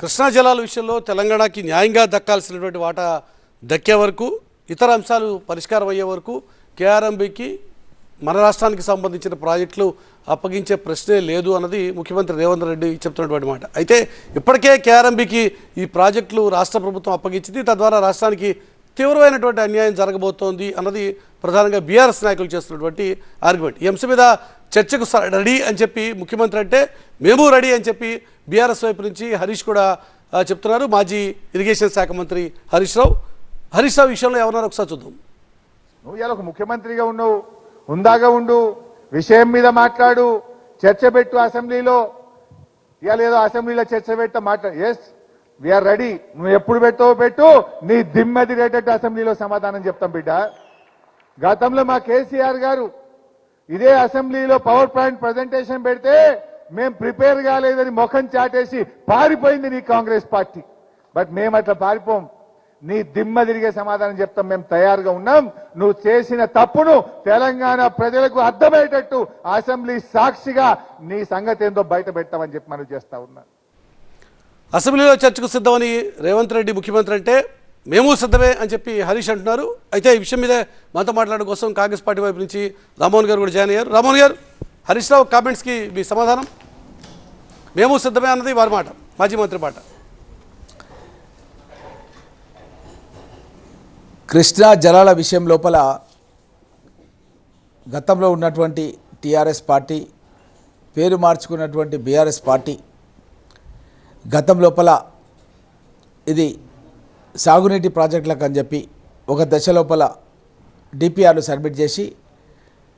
కృష్ణా జలాల విషయంలో తెలంగాణకి న్యాయంగా దక్కాల్సినటువంటి వాటా దక్కే వరకు ఇతర అంశాలు పరిష్కారం అయ్యే వరకు కేఆర్ఎంబికి మన రాష్ట్రానికి సంబంధించిన ప్రాజెక్టులు అప్పగించే ప్రశ్నే లేదు అన్నది ముఖ్యమంత్రి రేవంత్ రెడ్డి చెప్తున్నటువంటి మాట. అయితే ఇప్పటికే కేఆర్ఎంబికి ఈ ప్రాజెక్టులు రాష్ట్ర ప్రభుత్వం అప్పగించింది. తద్వారా రాష్ట్రానికి తీవ్రమైనటువంటి అన్యాయం జరగబోతోంది అన్నది ప్రధానంగా బీఆర్ఎస్ నాయకులు చేస్తున్నటువంటి ఆర్గ్యుమెంట్ ఈ అంశం మీద చర్చకు రెడీ అని చెప్పి ముఖ్యమంత్రి అంటే మేము రెడీ అని చెప్పి బీఆర్ఎస్ వైపు నుంచి హరీష్ కూడా చెప్తున్నారు. మాజీ ఇరిగేషన్ శాఖ మంత్రి హరీష్ రావు. హరీష్ రావు విషయంలో ఎవరన్నారు ఒకసారి చూద్దాం. నువ్వు ఇలా ఒక ముఖ్యమంత్రిగా ఉన్నావు. హుందాగా ఉండు. విషయం మీద మాట్లాడు. చర్చ పెట్టు అసెంబ్లీలో. ఇవాళ ఏదో అసెంబ్లీలో చర్చ పెట్ట మాట్లాడు ఎస్ వీఆర్ రెడీ నువ్వు ఎప్పుడు పెట్టావో పెట్టు. నీ దిమ్మది తిరేటట్టు అసెంబ్లీలో సమాధానం చెప్తాం బిడ్డ. గతంలో మా కేసీఆర్ గారు ఇదే అసెంబ్లీలో పవర్ పాయింట్ ప్రజెంటేషన్ పెడితే మేం ప్రిపేర్ కాలేదని ముఖం చాటేసి పారిపోయింది నీ కాంగ్రెస్ పార్టీ. బట్ మేము అట్లా పారిపోం. నీ దిమ్మ తిరిగే సమాధానం చెప్తాం. మేము తయారుగా ఉన్నాం. నువ్వు చేసిన తప్పును తెలంగాణ ప్రజలకు అర్థమయ్యేటట్టు అసెంబ్లీ సాక్షిగా నీ సంగతి ఏందో బయట పెట్టామని చెప్పి మనం చేస్తా ఉన్నా. అసెంబ్లీలో చర్చకు సిద్ధమని రేవంత్ రెడ్డి ముఖ్యమంత్రి అంటే మేము సిద్ధమే అని చెప్పి హరీష్ అంటున్నారు. అయితే ఈ విషయం మీద మనతో మాట్లాడడం కోసం కాంగ్రెస్ పార్టీ వైపు నుంచి రామోహన్ గారు కూడా జాయిన్ అయ్యారు. రామోహన్ గారు హరీష్ రావు కామెంట్స్కి మీ సమాధానం? మేము సిద్ధమే అన్నది వారి మాట మాజీ మంత్రి మాట. కృష్ణా జలాల విషయం లోపల గతంలో ఉన్నటువంటి టీఆర్ఎస్ పార్టీ పేరు మార్చుకున్నటువంటి బీఆర్ఎస్ పార్టీ గతం లోపల ఇది సాగునీటి ప్రాజెక్టులకు అని చెప్పి ఒక దశ లోపల డిపిఆర్లు సబ్మిట్ చేసి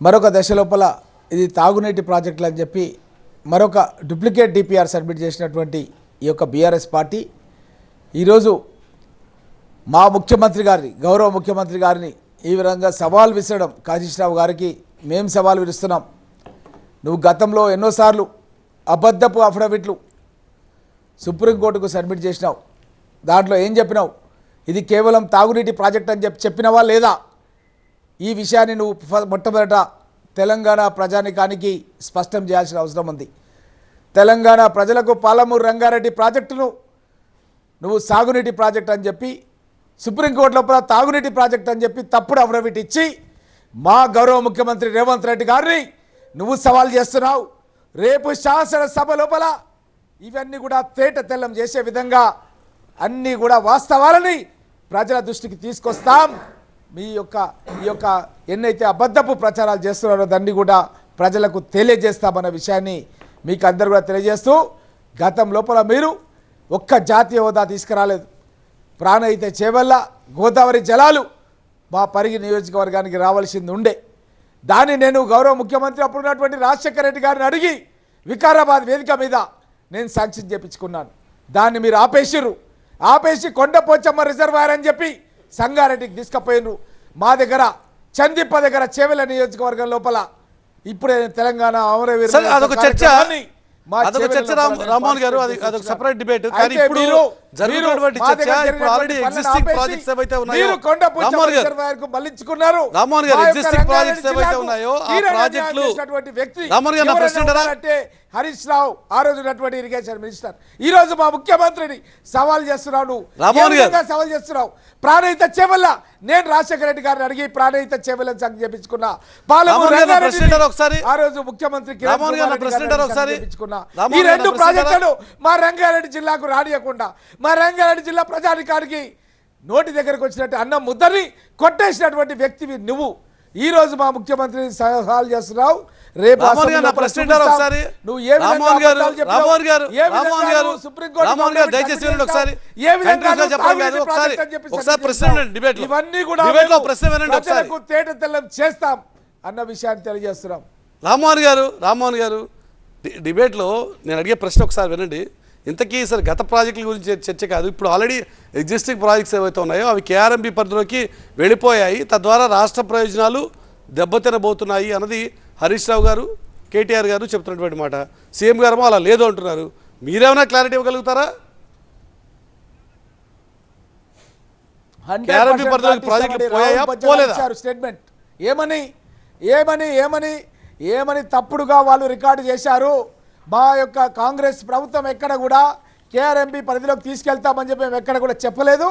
మరొక దశ లోపల ఇది తాగునీటి ప్రాజెక్టులు అని చెప్పి మరొక డూప్లికేట్ డిపిఆర్ సబ్మిట్ చేసినటువంటి ఈ యొక్క బీఆర్ఎస్ పార్టీ. ఈరోజు మా ముఖ్యమంత్రి గారిని గౌరవ ముఖ్యమంత్రి గారిని ఈ విధంగా సవాల్ విసరడం కాశీశ్రావు గారికి మేము సవాల్ విరుస్తున్నాం. నువ్వు గతంలో ఎన్నోసార్లు అబద్ధపు అఫిడవిట్లు సుప్రీంకోర్టుకు సబ్మిట్ చేసినావు. దాంట్లో ఏం చెప్పినావు? ఇది కేవలం తాగునీటి ప్రాజెక్ట్ అని చెప్పి చెప్పినవా లేదా? ఈ విషయాన్ని నువ్వు మొట్టమొదట తెలంగాణ ప్రజానికానికి స్పష్టం చేయాల్సిన అవసరం ఉంది. తెలంగాణ ప్రజలకు పాలమూరు రంగారెడ్డి ప్రాజెక్టును నువ్వు సాగునీటి ప్రాజెక్ట్ అని చెప్పి సుప్రీంకోర్టు లోపల తాగునీటి ప్రాజెక్ట్ అని చెప్పి తప్పుడు అఫిడవిట్ ఇచ్చి మా గౌరవ ముఖ్యమంత్రి రేవంత్ రెడ్డి గారిని నువ్వు సవాల్ చేస్తున్నావు. రేపు శాసనసభ లోపల ఇవన్నీ కూడా తేట తెల్లం చేసే విధంగా అన్నీ కూడా వాస్తవాలని ప్రజల దృష్టికి తీసుకొస్తాం. మీ యొక్క ఈ యొక్క ఎన్నైతే అబద్ధపు ప్రచారాలు చేస్తున్నారో దాన్ని కూడా ప్రజలకు తెలియజేస్తామన్న విషయాన్ని మీకు అందరు కూడా తెలియజేస్తూ గతం లోపల మీరు ఒక్క జాతీయ హోదా తీసుకురాలేదు. ప్రాణహిత చేవల్ల గోదావరి జలాలు మా పరిగి నియోజకవర్గానికి రావాల్సింది ఉండే. దాన్ని నేను గౌరవ ముఖ్యమంత్రి అప్పుడు ఉన్నటువంటి రాజశేఖర రెడ్డి గారిని అడిగి వికారాబాద్ వేదిక మీద నేను శాంక్షన్ చేపించుకున్నాను. దాన్ని మీరు ఆపేసిర్రు. ఆపేసి కొండపోచమ్మ రిజర్వాయర్ అని చెప్పి సంగారెడ్డికి తీసుకుపోయినరు. మా దగ్గర చందిప్ప దగ్గర చేవెల నియోజకవర్గం లోపల ఇప్పుడే తెలంగాణ అమరవీరుల సరే అదొక చర్చ. చర్చ రామ్మోహన్ గారు అది అదొక. సెపరేట్ డిబేట్ కానీ ఇప్పుడు చర్చ ఇప్పుడు ఆల్రెడీ ఎగ్జిస్టింగ్ ప్రాజెక్ట్స్ ఏవైతే ఉన్నాయో రామ్మోహన్ గారు మళ్ళించుకున్నారు. రామ్మోహన్ గారు, ఏవైతే జిల్లాకు ఉన్నాయో, ఆ ప్రాజెక్టులు- రామ్మోహన్ గారు, నా ప్రశ్న హరీష్ రావు ఆ రోజు ఉన్నటువంటి ఇరిగేషన్ మినిస్టర్ ఈ రోజు మా ముఖ్యమంత్రిని సవాల్ చేస్తున్నావు నువ్వు. సవాల్ చేస్తున్నావు? ప్రాణహిత చెవెల్ల నేను రాజశేఖర రెడ్డి గారిని అడిగి ప్రాణహిత చెవెల్లని సంగతి చేపించుకున్నా? ఆ రోజు ముఖ్యమంత్రి ఈ రెండు? ప్రాజెక్టులు మా రంగారెడ్డి జిల్లాకు రానియకుండా మా రంగారెడ్డి జిల్లా ప్రజానికానికి నోటి దగ్గరకు వచ్చినట్టు అన్నం ముద్దని కొట్టేసినటువంటి వ్యక్తివి నువ్వు. ఈ రోజు మా ముఖ్యమంత్రి సవాల్ చేస్తున్నావు. రేపు? నువ్వు ఏ. ఇవన్నీ కూడా తేట తెల్లం చేస్తాం అన్న విషయాన్ని తెలియజేస్తున్నాం. రామ్మోహన్ గారు రామ్మోహన్ గారు డిబేట్లో నేను అడిగే ప్రశ్న ఒకసారి వినండి. ఇంతకీ సరే గత ప్రాజెక్టుల గురించి చర్- చర్చ కాదు. ఇప్పుడు ఆల్రెడీ ఎగ్జిస్టింగ్ ప్రాజెక్ట్స్ ఏవైతే ఉన్నాయో అవి కేఆర్ఎంబి పరిధిలోకి వెళ్ళిపోయాయి. తద్వారా రాష్ట్ర ప్రయోజనాలు దెబ్బతినబోతున్నాయి అన్నది హరీష్ రావు గారు కేటీఆర్ గారు చెప్తున్నటువంటి మాట. సీఎం గారు అలా లేదు అంటున్నారు. మీరేమైనా క్లారిటీ ఇవ్వగలుగుతారా? స్టేట్మెంట్ ఏమని? ఏమని? ఏమని? ఏమని తప్పుడుగా వాళ్ళు రికార్డు చేశారు? మా యొక్క కాంగ్రెస్ ప్రభుత్వం ఎక్కడ కూడా కేఆర్ఎంపీ పరిధిలోకి తీసుకెళ్తామని చెప్పి మేము ఎక్కడ కూడా చెప్పలేదు.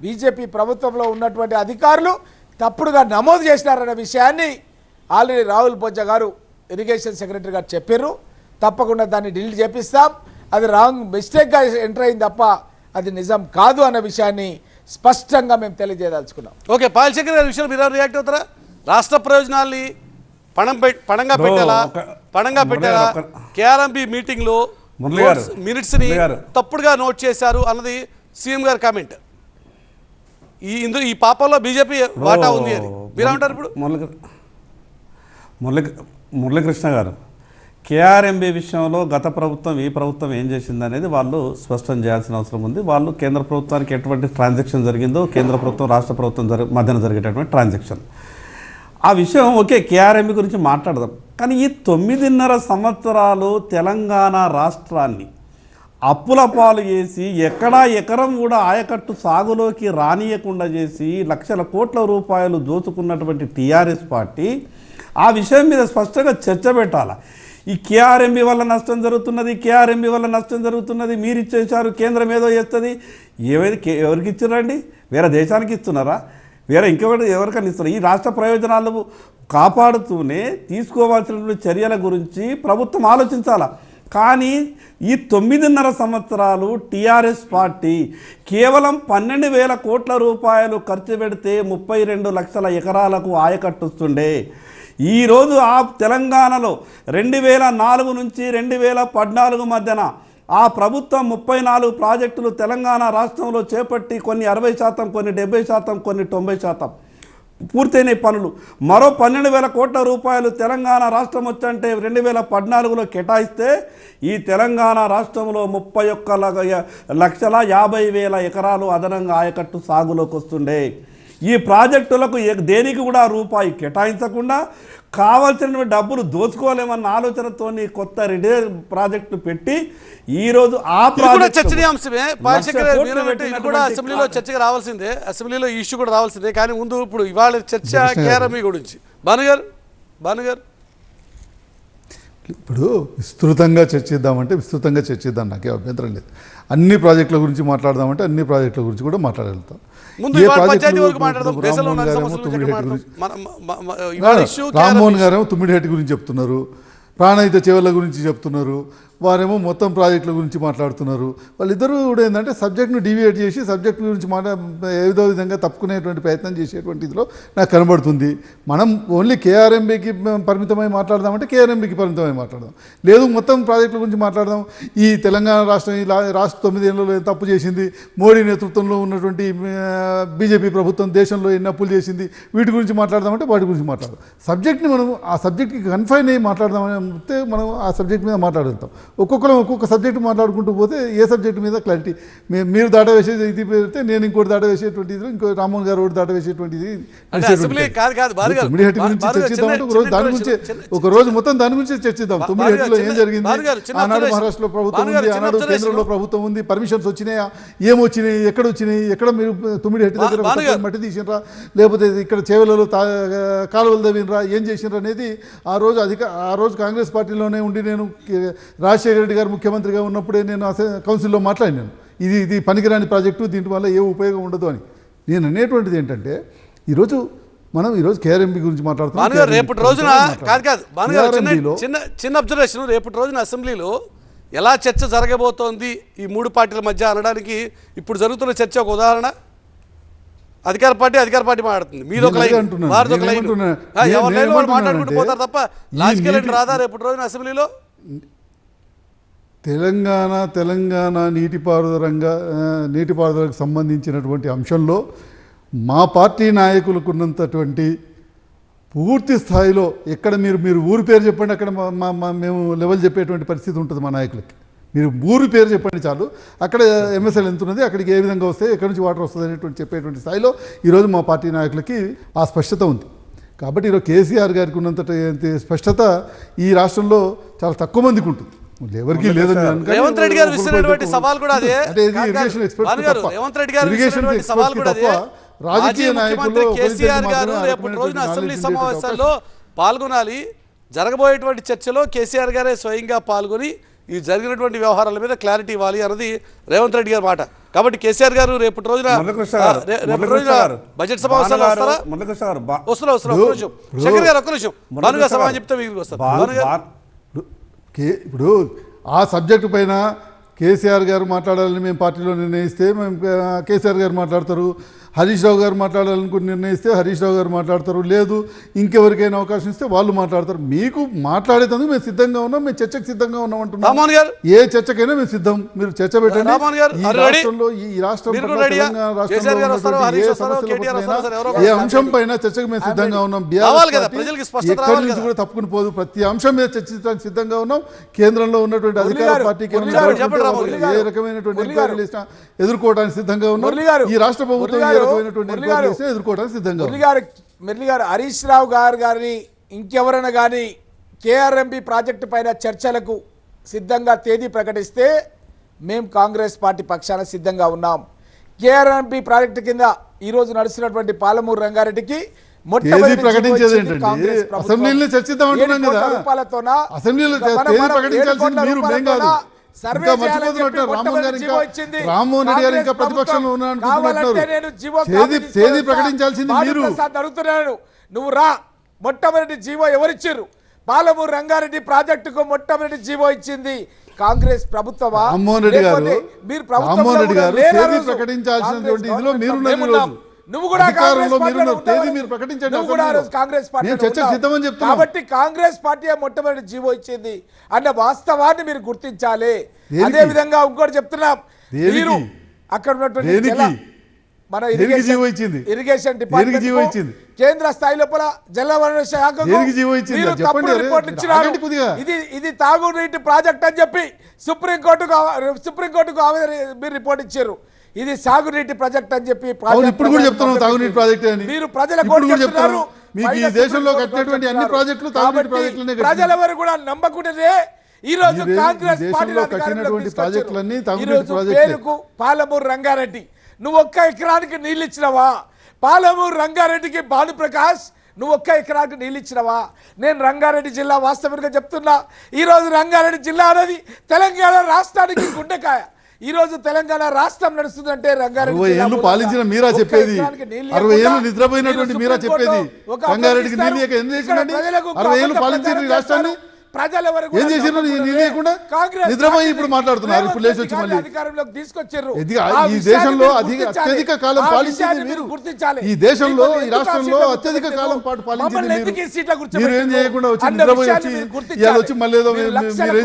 బీజేపీ ప్రభుత్వంలో ఉన్నటువంటి అధికారులు తప్పుడుగా నమోదు చేసినారన్న విషయాన్ని ఆల్రెడీ రాహుల్ బొజ్జ గారు ఇరిగేషన్ సెక్రటరీ గారు చెప్పారు తప్పకుండా దాన్ని డిలీట్ చేపిస్తాం. అది రాంగ్ మిస్టేక్గా ఎంటర్ అయింది తప్ప అది నిజం కాదు అన్న విషయాన్ని స్పష్టంగా మేము తెలియజేయదలుచుకున్నాం. ఓకే పాలశేఖర్ గారి విషయంలో మీరు రియాక్ట్ అవుతారా? రాష్ట్ర ప్రయోజనాల్ని పణం పణంగా పెట్టాలా? పణంగా పెట్టాలా? కేఆర్ఎంబి మీటింగ్లో మినిట్స్ని. తప్పుడుగా నోట్ చేశారు అన్నది సీఎం గారి కామెంట్ ఈ ఇందులో ఈ పాపంలో బీజేపీ వాటా ఉంది అని మీరేమంటారు ఇప్పుడు? మురళీ మురళీ మురళీకృష్ణ గారు కేఆర్ఎంబి విషయంలో గత ప్రభుత్వం ఈ ప్రభుత్వం ఏం చేసింది అనేది వాళ్ళు స్పష్టం చేయాల్సిన అవసరం ఉంది. వాళ్ళు కేంద్ర ప్రభుత్వానికి ఎటువంటి ట్రాన్సాక్షన్ జరిగిందో కేంద్ర ప్రభుత్వం రాష్ట్ర ప్రభుత్వం జరి మధ్యన జరిగేటటువంటి ట్రాన్సాక్షన్ ఆ విషయం ఓకే కేఆర్ఎంబి గురించి మాట్లాడదాం. కానీ ఈ తొమ్మిదిన్నర సంవత్సరాలు తెలంగాణ రాష్ట్రాన్ని అప్పుల పాలు చేసి ఎక్కడా ఎకరం కూడా ఆయకట్టు సాగులోకి రానియకుండా చేసి లక్షల కోట్ల రూపాయలు దోచుకున్నటువంటి టీఆర్ఎస్ పార్టీ ఆ విషయం మీద స్పష్టంగా చర్చ పెట్టాలి? ఈ కేఆర్ఎంబి వల్ల నష్టం జరుగుతున్నది కేఆర్ఎంబి వల్ల నష్టం జరుగుతున్నది మీరు ఇచ్చేసారు కేంద్రం ఏదో చేస్తుంది ఏవైతే కే- ఎవరికి ఇచ్చారండి వేరే దేశానికి ఇస్తున్నారా? వేరే ఇంకొకటి ఎవరికైనా ఇస్తారు ఈ రాష్ట్ర ప్రయోజనాలు కాపాడుతూనే తీసుకోవాల్సిన చర్యల గురించి ప్రభుత్వం ఆలోచించాలా? కానీ ఈ తొమ్మిదిన్నర సంవత్సరాలు టీఆర్ఎస్ పార్టీ కేవలం పన్నెండు వేల కోట్ల రూపాయలు ఖర్చు పెడితే ముప్పై రెండు లక్షల ఎకరాలకు ఆయకట్టుస్తుండే. ఈరోజు ఆ తెలంగాణలో రెండు వేల నాలుగు నుంచి రెండు వేల పద్నాలుగు మధ్యన ఆ ప్రభుత్వం ముప్పై నాలుగు ప్రాజెక్టులు తెలంగాణ రాష్ట్రంలో చేపట్టి కొన్ని అరవై శాతం కొన్ని డెబ్బై శాతం కొన్ని తొంభై శాతం. పూర్తయిన పనులు. మరో పన్నెండు వేల కోట్ల రూపాయలు తెలంగాణ రాష్ట్రం వచ్చంటే రెండు వేల పద్నాలుగులో కేటాయిస్తే ఈ తెలంగాణ రాష్ట్రంలో ముప్పై ఒక్క లక్షల యాభై వేల ఎకరాలు అదనంగా ఆయకట్టు సాగులోకి వస్తుండే. ఈ ప్రాజెక్టులకు ఏ- దేనికి కూడా రూపాయి కేటాయించకుండా కావాల్సిన డబ్బులు దోచుకోలేమన్న ఆలోచనతోని కొత్త రిడే ప్రాజెక్టు పెట్టి ఈరోజు ఆ ఇది కూడా ప్రాజెక్టు చర్చనీయాంశమే. కూడా అసెంబ్లీలో చర్చకి రావాల్సిందే. అసెంబ్లీలో ఈ ఇష్యూ కూడా రావాల్సిందే. కానీ ముందు ఇప్పుడు ఇవాళ చర్చ కేఆర్ఎంఈ గురించి. భానుగారు? భానుగారు? ఇప్పుడు విస్తృతంగా చర్చిద్దామంటే విస్తృతంగా చర్చిద్దాం నాకే అభ్యంతరం లేదు. అన్ని ప్రాజెక్టుల గురించి మాట్లాడదామంటే అన్ని ప్రాజెక్టుల గురించి కూడా మాట్లాడగలుగుతాం. రామ్మోహన్ గారేమో తుమ్మిడిహెట్టి గురించి చెప్తున్నారు. ప్రాణహిత చేవల గురించి చెప్తున్నారు. వారేమో మొత్తం ప్రాజెక్టుల గురించి మాట్లాడుతున్నారు. వాళ్ళిద్దరూ కూడా ఏంటంటే సబ్జెక్ట్ను డివియేట్ చేసి సబ్జెక్ట్ గురించి మాట్లా ఏదో విధంగా తప్పుకునేటువంటి ప్రయత్నం చేసేటువంటి ఇదిలో నాకు కనబడుతుంది. మనం ఓన్లీ కేఆర్ఎంబీకి పరిమితమై మాట్లాడదామంటే కేఆర్ఎంబీకి పరిమితమై మాట్లాడదాం. లేదు మొత్తం ప్రాజెక్టుల గురించి మాట్లాడదాం. ఈ తెలంగాణ రాష్ట్రం ఈ రాష్ట్ర తొమ్మిది ఏళ్ళలో తప్పు చేసింది? మోడీ నేతృత్వంలో ఉన్నటువంటి బీజేపీ ప్రభుత్వం దేశంలో ఎన్ని అప్పులు చేసింది? వీటి గురించి మాట్లాడదామంటే వాటి గురించి మాట్లాడదాం. సబ్జెక్ట్ని మనం ఆ సబ్జెక్ట్కి కన్ఫైన్ అయ్యి మాట్లాడదామని అంటే మనం ఆ సబ్జెక్ట్ మీద మాట్లాడగలుగుతాం ఒక్కొక్కరం ఒక్కొక్క సబ్జెక్ట్ మాట్లాడుకుంటూ పోతే ఏ సబ్జెక్ట్ మీద క్లారిటీ? మీరు దాట వేసేది ఇది పెడితే నేను ఇంకోటి దాట వేసేటువంటి ఇది ఇంకో రామ్మోహన్ గారు ఒకటి దాట వేసేటువంటి ఇది అంటే అసెంబ్లీ కాదు కాదు భార్య గారు తొమ్మిది హెట్టి గురించి భార్య గారు చర్చిద్దామంటే ఒక చిన్న- రోజు దాని గురించి ఒక రోజు మొత్తం దాని గురించి చర్చిద్దాం. తొమ్మిది గారు ఏం జరిగింది? ఆనాడు. మహారాష్ట్రలో ప్రభుత్వం ఉంది ఆనాడు. కేంద్రంలో ప్రభుత్వం ఉంది పర్మిషన్స్ వచ్చినాయా? ఏమొచ్చినాయి ఎక్కడ వచ్చినాయి? ఎక్కడ మీరు తొమ్మిది హెట్టి దగ్గర. మట్టి తీసినరా? లేకపోతే ఇక్కడ చేవలలో కాలువలు తవ్వినరా? ఏం చేసినరా అనేది ఆ రోజు అధిక ఆ రోజు కాంగ్రెస్ పార్టీలోనే ఉండి నేను కే- రాజశేఖర రెడ్డి గారు ముఖ్యమంత్రిగా ఉన్నప్పుడే నేను కౌన్సిల్లో మాట్లాడినాను. ఇది ఇది పనికిరాని ప్రాజెక్టు దీని వల్ల ఏ ఉపయోగం ఉండదు అని. నేను అనేటువంటిది ఏంటంటే ఈరోజు మనం ఈరోజు కేఆర్ఎంబి గురించి మాట్లాడుతున్నాం రేపటి రోజున. కాదు కాదు చిన్న చిన్న అబ్జర్వేషన్ రేపటి రోజున అసెంబ్లీలో ఎలా చర్చ జరగబోతోంది ఈ మూడు పార్టీల మధ్య అనడానికి ఇప్పుడు జరుగుతున్న చర్చ ఒక ఉదాహరణ? అధికార పార్టీ అధికార పార్టీ మాట్లాడుతుంది. మీరు ఒక మాట్లాడుకుంటూ పోతారు తప్ప లాజికల్ రాదా రేపటి రోజున అసెంబ్లీలో? తెలంగాణ తెలంగాణ నీటిపారుదల రంగ నీటిపారుదలకు సంబంధించినటువంటి అంశంలో మా పార్టీ నాయకులకు ఉన్నంతటువంటి పూర్తి స్థాయిలో ఎక్కడ మీరు మీరు ఊరి పేరు చెప్పండి అక్కడ మా- మా మేము లెవెల్ చెప్పేటువంటి పరిస్థితి ఉంటుంది మా నాయకులకి. మీరు ఊరి పేరు చెప్పండి చాలు. అక్కడ ఎంఎస్ఎల్ ఎంత ఉన్నది అక్కడికి ఏ విధంగా వస్తే ఎక్కడి నుంచి వాటర్ వస్తుంది అనేటువంటి చెప్పేటువంటి స్థాయిలో ఈరోజు మా పార్టీ నాయకులకి ఆ స్పష్టత ఉంది. కాబట్టి ఈరోజు కేసీఆర్ గారికి ఉన్నంత స్పష్టత ఈ రాష్ట్రంలో చాలా తక్కువ మందికి ఉంటుంది. ఎవరికి అనుకోను. రేవంత్ రెడ్డి గారు విసిరినటువంటి సవాల్ కూడా అదే. రేవంత్ రెడ్డి గారు విసిరినటువంటి సవాల్ కూడా అదే. రాజకీయ నాయకులు ముఖ్యమంత్రి కేసీఆర్ గారు రేపటి రోజున అసెంబ్లీ సమావేశాల్లో పాల్గొనాలి. జరగబోయేటువంటి చర్చలో కేసీఆర్ గారే స్వయంగా పాల్గొని ఈ జరిగినటువంటి వ్యవహారాల మీద క్లారిటీ ఇవ్వాలి అన్నది రేవంత్ రెడ్డి గారి మాట. కాబట్టి కేసీఆర్ గారు రేపటి రోజున రేపటి బడ్జెట్ సమావేశాలు వస్తారా? వస్తున్నా వస్తున్నా ఒక్క నిమిషం. శంకర్ గారు ఒక్క నిమిషం. సమాధానం చెప్తే మీకు వస్తారు బా- భాను గారు బా- ఇప్పుడు కే ఇప్పుడు ఆ సబ్జెక్టు పైన కేసీఆర్ గారు మాట్లాడాలని మేము పార్టీలో నిర్ణయిస్తే మేము కేసీఆర్ గారు మాట్లాడతారు. హరీష్ రావు గారు మాట్లాడాలనుకుని నిర్ణయిస్తే హరీష్ రావు గారు మాట్లాడతారు. లేదు ఇంకెవరికైనా అవకాశం ఇస్తే వాళ్ళు మాట్లాడతారు. మీకు మాట్లాడేందుకు మేము సిద్ధంగా ఉన్నాం మేము చర్చకు సిద్ధంగా ఉన్నాం అంటున్నాం ఏ చర్చకైనా మేము సిద్ధం. మీరు చర్చ పెట్టండి. ఈ? రాష్ట్రంలో ఈ రాష్ట్రం రాష్ట్రంలో ఏ అంశం పైన చర్చకు మేము సిద్ధంగా ఉన్నాం. ఎక్కడి నుంచి. కూడా తప్పుకుని పోదు. ప్రతి అంశం మీద చర్చించడానికి సిద్ధంగా ఉన్నాం. కేంద్రంలో ఉన్నటువంటి అధికార పార్టీకి ఏ రకమైనటువంటి. ఎంక్వైరీలు ఇచ్చినా ఎదుర్కోవడానికి సిద్ధంగా ఉన్నాం. ఈ రాష్ట్ర ప్రభుత్వం మురళి గారు, ఎదుర్కోవడానికి సిద్ధంగా మురళి మురళి హరీష్ రావు గారు గారిని ఇంకెవరైనా కానీ కేఆర్ఎంబి ప్రాజెక్టు పైన చర్చలకు సిద్ధంగా తేదీ ప్రకటిస్తే మేము కాంగ్రెస్ పార్టీ పక్షాన సిద్ధంగా ఉన్నాం కేఆర్ఎంపి ప్రాజెక్టు కింద ఈ రోజు నడుస్తున్నటువంటి పాలమూరు రంగారెడ్డికి. అసెంబ్లీలో చర్చిద్దాం అంటున్నాం కదా. అసెంబ్లీలో ప్రకటించాల్సింది మీరు, మేం రూపాయలతోన కాదు. సర్వే రామ్మోహన్ రెడ్డి గారు ఇంకా ప్రతిపక్షంలో ప్రభుత్వం తేదీ- ప్రకటించాల్సింది. మీరు. అడుగుతున్నాను నువ్వు రా. మొట్టమొదటి జీవో ఎవరిచ్చారు? పాలమూరు రంగారెడ్డి ప్రాజెక్టుకు మొట్టమొదటి జీవో ఇచ్చింది కాంగ్రెస్ ప్రభుత్వమా? రామ్మోహన్ రెడ్డి గారు మీరు? ప్రకటించాల్సినటువంటి ఇదిలో మీరు నువ్వు కూడా కాంగ్రెస్. మీరు ప్రకటించండి నువ్వు కూడా. సిద్ధమని చెప్తున్నాం. కాబట్టి కాంగ్రెస్ పార్టీ మొట్టమొదటి జీవో ఇచ్చింది అన్న వాస్తవాన్ని మీరు గుర్తించాలి? అదే విధంగా ఇంకోటి చెప్తున్నాం? మీరు అక్కడ ఉన్నటువంటి మన ఇరిగేషన్? Irrigation department? కేంద్ర స్థాయి లోపల జలవనరుల కొద్దిగా. ఇది ఇది తాగునీటి ప్రాజెక్ట్ అని చెప్పి సుప్రీంకోర్టుకు ఆవ- సుప్రీంకోర్టుకు మీరు రిపోర్ట్ ఇచ్చారు ఇది సాగునీటి ప్రాజెక్ట్ అని చెప్పి ఇప్పుడు కూడా చెప్తున్నాం తాగునీటి ప్రాజెక్ట్ అని. మీరు ప్రజల చెప్తున్నారు మీకు ఈ దేశంలో కట్టినటువంటి అన్ని. ప్రాజెక్టులు తాగునీటి ప్రాజెక్టులనే. ప్రజలెవరు కూడా నమ్మకుండానే ఈ రోజు కాంగ్రెస్ కట్టినటువంటి ప్రాజెక్టులన్నీ తాగునీటి ఈరోజు ప్రాజెక్టులే. పేరుకు పాలమూరు రంగారెడ్డి. నువ్వు ఒక్క ఎకరానికి నీళ్ళు ఇచ్చినవా? పాలమూరు రంగారెడ్డికి భానుప్రకాష్ నువ్వు ఒక్క ఎకరానికి నీళ్ళు ఇచ్చినవా? నేను రంగారెడ్డి జిల్లా వాస్తవంగా చెప్తున్నా. ఈ రోజు రంగారెడ్డి జిల్లా అనేది తెలంగాణ రాష్ట్రానికి గుండెకాయ. ఈ రోజు తెలంగాణ రాష్ట్రం నడుస్తుందంటే రంగారెడ్డి పాలించిన మీరా చెప్పేది అరవై ఏళ్ళు నిద్రపోయినటువంటి మీరు చెప్పేది రంగారెడ్డికి. నీళ్ళు ఏం అరవై ఏళ్ళు ప్రచారం రాష్ట్రాన్ని. ప్రజలెవరు ఏం నిద్రపోయి ఇప్పుడు మాట్లాడుతున్నారు. ఇప్పుడు లేచి వచ్చి మళ్ళీ. అధికారంలోకి తీసుకొచ్చారు ఈ దేశంలో. అత్యధిక కాలం పాలించింది మీరు గుర్తించాలి ఈ దేశంలో ఈ రాష్ట్రంలో అత్యధిక? కాలం పాటు పాలించింది మీరు ఏం? చేయకుండా వచ్చి నిద్రపోయి. ఇవాళ మళ్ళీ ఏదో మీరు చేసినారు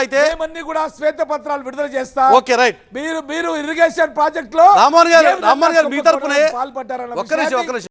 అయితే కూడా శ్వేత పత్రాలు విడుదల చేస్తాం ఓకే రైట్ మీరు మీరు ఇరిగేషన్ ప్రాజెక్ట్లో రామ్మోహన్ గారు రామ్మోహన్ గారు మీ తరపునే ఒక్క నిమిషం ఒక్క నిమిషం.